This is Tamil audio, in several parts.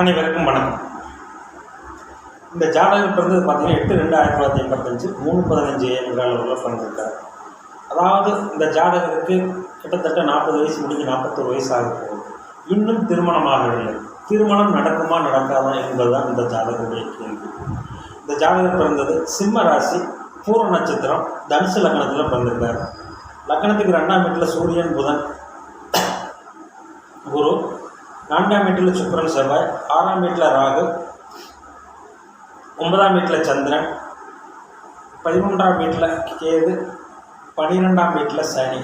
அனைவருக்கும் வணக்கம். இந்த ஜாதகம் பிறந்தது பார்த்தீங்கன்னா எட்டு ரெண்டு ஆயிரத்தி தொள்ளாயிரத்தி எண்பத்தஞ்சு மூணு பதினஞ்சு என்ற அளவில் பிறந்திருக்கார் அதாவது இந்த ஜாதகருக்கு கிட்டத்தட்ட நாற்பது வயசு முடிஞ்சு நாற்பத்தொரு வயசு ஆக போகுது. இன்னும் திருமணமாகவில்லை திருமணம் நடக்குமா நடக்காதா என்பதுதான் இந்த ஜாதகத்துடைய கேள்வி. இந்த ஜாதகம் பிறந்தது சிம்ம ராசி பூர்வ நட்சத்திரம் தனுசு லக்னத்தில் பிறந்திருக்கார். லக்னத்துக்கு ரெண்டாம் வீட்டில் சூரியன் புதன் குரு நான்காம் வீட்டில் சுக்கரன் செவ்வாய் ஆறாம் வீட்டில் ராகு ஒன்பதாம் வீட்டில் சந்திரன் பதிமூன்றாம் வீட்டில் கேது பன்னிரெண்டாம் வீட்டில் சனி.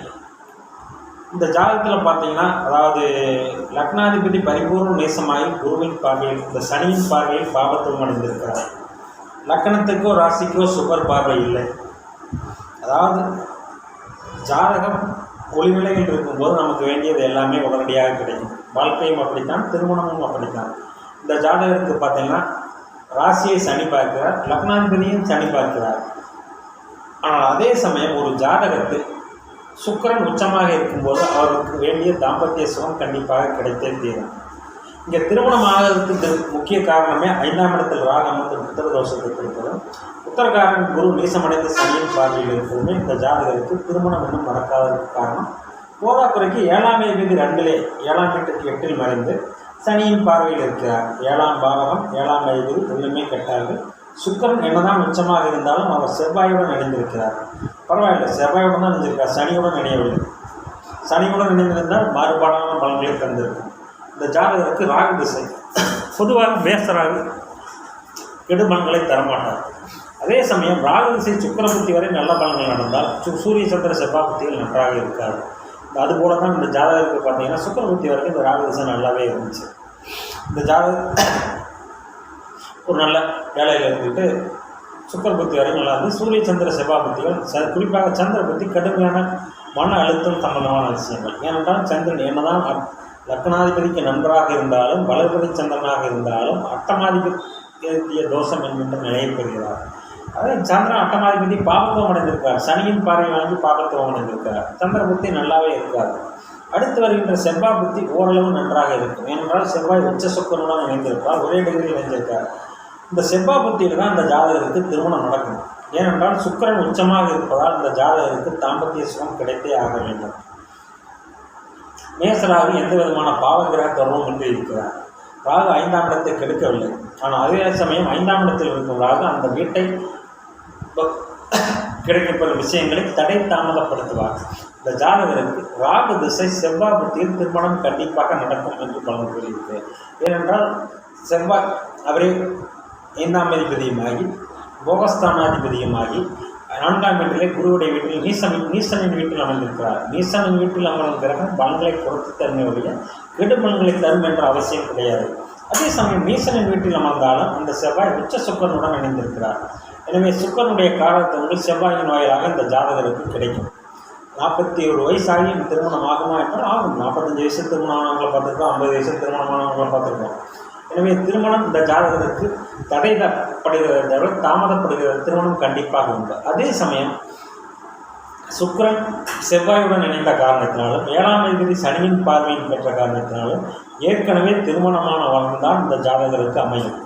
இந்த ஜாதகத்தில் பார்த்தீங்கன்னா அதாவது லக்னாதிபதி பரிபூர்ண நேசமாகி குருவின் பார்வையில் இந்த சனியின் பார்வையில் பாபத்துவம் அடைந்திருக்கிறார். லக்கணத்துக்கோ ராசிக்கோ சுகர் பார்வை இல்லை. அதாவது ஜாதகம் ஒளிவிலையில் இருக்கும்போது நமக்கு வேண்டியது எல்லாமே உடனடியாக கிடைக்கும். வாழ்க்கையும் அப்படித்தான் திருமணமும் அப்படித்தான். இந்த ஜாதகருக்கு பார்த்தீங்கன்னா ராசியை சனி பார்க்கிறார் லக்னாதிபதியும் சனி பார்க்கிறார். ஆனால் அதே சமயம் ஒரு ஜாதகத்தில் சுக்கரன் உச்சமாக இருக்கும்போது அவருக்கு வேண்டிய தாம்பத்திய சுகம் கண்டிப்பாக கிடைத்தே தீரும். இங்கே திருமணம் ஆகிறதுக்கு முக்கிய காரணமே ஐந்தாம் இடத்தில் ராகு அமர்ந்து புத்திர தோஷத்தை கொடுப்பதும் உத்தரகாரன் குரு நீசமடைந்த சனியின் பார்வையில் இருப்பதுமே இந்த ஜாதகருக்கு திருமணம் இன்னும் நடக்காததற்கு காரணம். போதாக்குறைக்கு ஏழாம் வீதி ரெண்டிலே ஏழாம் வீட்டுக்கு எட்டில் மறைந்து சனியின் பார்வையில் இருக்கிறார். ஏழாம் பாவகம் ஏழாம் வயது ரெண்டுமே கெட்டார்கள் சுக்கரன் என்னதான் உச்சமாக இருந்தாலும் அவர் செவ்வாயுடன் இணைந்திருக்கிறார். பரவாயில்லை செவ்வாயுடன் தான் இணைஞ்சிருக்கார் சனியுடன் இணையவில்லை. சனியுடன் இணைந்திருந்தால் மாறுபாடான பலன்களை தந்திருக்கும். இந்த ஜாதகருக்கு ராகு திசை. பொதுவாக மேசராகு கெடுபலன்களை தரமாட்டார். அதே சமயம் ராகு திசை சுக்கரபுத்தி வரை நல்ல பலன்கள் நடந்தால் சு- சூரிய சந்திர செவ்வாபுத்திகள் நன்றாக இருக்காது. அதுபோல தான் இந்த ஜாதகத்துக்கு பார்த்தீங்கன்னா சுக்கரபுத்தி வரைக்கும் இந்த ராகு திசை நல்லாவே இருந்துச்சு. இந்த ஜாதக ஒரு நல்ல வேலையில் இருந்துட்டு சுக்கர புத்தி வரைக்கும் நல்லா இருந்து சூரிய சந்திர செவ்வாய் புத்திகள் ச குறிப்பாக சந்திர புத்தி கடுமையான மன அழுத்தம் சம்பந்தமான விஷயங்கள். ஏனென்றால் சந்திரன் என்னதான் லக்னாதிபதிக்கு நண்பராக இருந்தாலும் வளர்பதி சந்திரனாக இருந்தாலும் அட்டமாதிபதி தோஷம் என்கின்ற நிலையை பெறுகிறார். அதே சந்திரன் அட்டமாதிபதி பாபத்துவம் அடைந்திருக்கார் சனியின் பார்வை வாங்கி பாபத்துவம் அடைந்திருக்கார் சந்திர புத்தி நல்லாவே இருக்காது. அடுத்து வருகின்ற செவ்வாய் புத்தி ஓரளவு நன்றாக இருக்கும். ஏனென்றால் செவ்வாய் உச்ச சொக்கனுடன் இணைந்திருப்பார் ஒரே டிகிரியில் இணைந்திருக்கார் இந்த செவ்வாய் புத்தியில் தான் இந்த ஜாதகருக்கு திருமணம் நடக்கும். ஏனென்றால் சுக்கரன் உச்சமாக இருப்பதால் இந்த ஜாதகருக்கு தாம்பத்திய சுகம் கிடைத்தே ஆக வேண்டும். மேசராகு எந்த விதமான பாவகிரக தொடர்பும் இன்றி இருக்கிறார். ராகு ஐந்தாம் இடத்தை கெடுக்கவில்லை. ஆனால் அதே சமயம் ஐந்தாம் இடத்தில் இருக்கும் ராகு அந்த வீட்டை கிடைக்கப்படும் விஷயங்களை தடை தாமதப்படுத்துவார். இந்த ஜாதகருக்கு ராகு திசை செவ்வாய் புத்தியில் திருமணம் கண்டிப்பாக நடக்கும் என்று பலன் கூறியிருக்கு. ஏனென்றால் செவ்வாய் அவரே ஐந்தாம் அதிபதியுமாகி போகஸ்தானாதிபதியுமாகி நான்காம் வீட்டிலே குருவுடைய வீட்டில் நீசன் நீசனின் வீட்டில் அமர்ந்திருக்கிறார். நீசனின் வீட்டில் அமரும் கிரகம் பலன்களை கொடுத்து தருமே ஒழிய கெடு பலன்களை தரும் என்ற அவசியம் கிடையாது. அதே சமயம் நீசனின் வீட்டில் அமர்ந்தாலும் அந்த செவ்வாய் உச்ச சுக்கரனுடன் இணைந்திருக்கிறார். எனவே சுக்கரனுடைய காரணத்தங்கள் செவ்வாயின் வாயிலாக இந்த ஜாதகருக்கு கிடைக்கும். நாற்பத்தி ஒரு வயசாகி திருமணம் ஆகுமா என்றால் ஆகும். நாற்பத்தஞ்சு வயசு திருமணம் ஆனவங்களை பார்த்துருக்கோம் ஐம்பது வயசு திருமணமானவங்களை பார்த்துருக்கோம். எனவே திருமணம் இந்த ஜாதகருக்கு தடைப்படுகிறத தவிர தாமதப்படுகிற திருமணம் கண்டிப்பாக உண்டு. அதே சமயம் சுக்கரன் செவ்வாயுடன் இணைந்த காரணத்தினாலும் ஏழாம் தேதி சனியின் பார்வையின் பெற்ற காரணத்தினாலும் ஏற்கனவே திருமணமான வாழ்ந்தான் இந்த ஜாதகருக்கு அமையும்.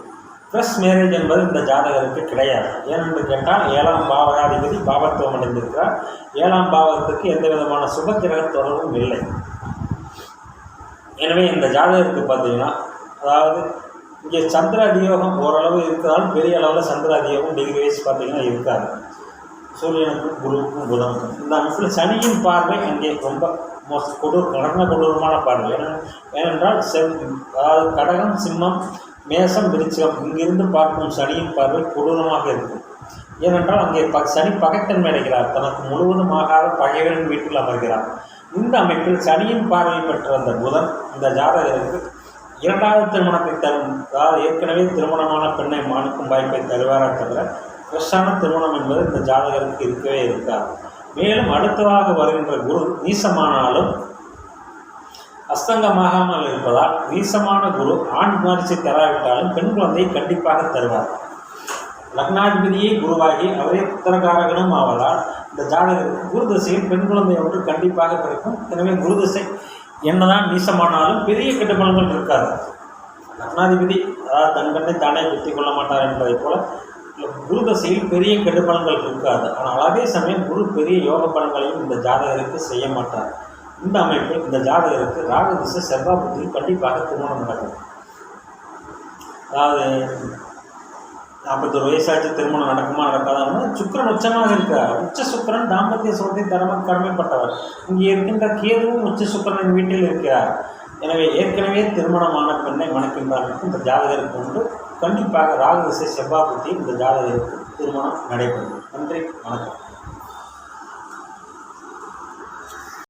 ப்ளஸ் மேரேஜ் என்பது இந்த ஜாதகருக்கு கிடையாது. ஏனென்று கேட்டால் ஏழாம் பாவகாதிபதி பாவத்துவம் அடைந்திருக்கிறார். ஏழாம் பாவகத்துக்கு எந்த விதமான சுபக்கிரக தொடர்பும் இல்லை. எனவே இந்த ஜாதகருக்கு பார்த்தீங்கன்னா அதாவது இங்கே சந்திர அதியோகம் ஓரளவு இருக்கிறாலும் பெரிய அளவில் சந்திர அதியோகம் டிகிரி வைஸ் பார்த்திங்கன்னா இருக்காது. சூரியனுக்கும் குருவுக்கும் புதனுக்கும். இந்த அமைப்பில் சனியின் பார்வை அங்கே ரொம்ப மோஸ்ட் கொடூர் கடன கொடூரமான பார்வை. ஏனென்றால் செவ் அதாவது கடகம் சிம்மம் மேசம் விருச்சிகம் இங்கிருந்து பார்க்கும் சனியின் பார்வை கொடூரமாக இருக்கும். ஏனென்றால் அங்கே ப சனி பகைத்தன்மை அடைகிறார். தனக்கு முழுவதும் பகைவரின் வீட்டில் அமர்கிறார். இந்த அமைப்பில் சனியின் பார்வை பெற்ற அந்த புதன் இந்த ஜாதகருக்கு இரண்டாவது திருமணத்தை தரும் அதாவது ஏற்கனவே திருமணமான பெண்ணை மாணிக்கும் வாய்ப்பை தருவாரா தவிர ஃப்ரெஷ்ஷான திருமணம் என்பது இந்த ஜாதகருக்கு இருக்கவே இருக்காது. மேலும் அடுத்ததாக வருகின்ற குரு நீசமானாலும் அஸ்தங்கமாகாமல் இருப்பதால் நீசமான குரு ஆண் வாரிசை தராவிட்டாலும் பெண் குழந்தையை கண்டிப்பாக தருவார். லக்னாதிபதியே குருவாகி அவரே புத்திரகாரகனும் ஆவதால் இந்த ஜாதகருக்கு குருதசையில் பெண் குழந்தை ஒன்று கண்டிப்பாக பிறக்கும். எனவே குருதசை என்னதான் நீசமானாலும் பெரிய கெட்டுப்பலன்கள் இருக்காது. லக்னாதிபதி அதாவது தன் கண்ணை தானே குத்தி கொள்ள மாட்டார் என்பதைப் போல குரு தசையில் பெரிய கெடுபலன்கள் இருக்காது. ஆனால் அதே சமயம் குரு பெரிய யோக பலன்களையும் இந்த ஜாதகருக்கு செய்ய மாட்டார். இந்த அமைப்பில் இந்த ஜாதகருக்கு ராகதிசை செவ்வாய் புத்தியில் கண்டிப்பாக திருமணம் நடக்கும். அதாவது நாற்பத்தொரு வயசாச்சு திருமணம் நடக்குமா நடக்காதான்னு சுக்கரன் உச்சமாக இருக்கார் உச்ச சுக்கிரன் தாம்பத்திய சுகத்தை தரம கடமைப்பட்டவர். இங்கே இருக்கின்ற கேதுவும் உச்ச சுக்கரனின் வீட்டில் இருக்கிறார். எனவே ஏற்கனவே திருமணமான பெண்ணை மணக்கின்றார்களுக்கு இந்த ஜாதகருக்கு உண்டு. கண்டிப்பாக ராகு திசை செவ்வாய் புத்தி இந்த ஜாதகருக்கு திருமணம் நடைபெறும். நன்றி வணக்கம்.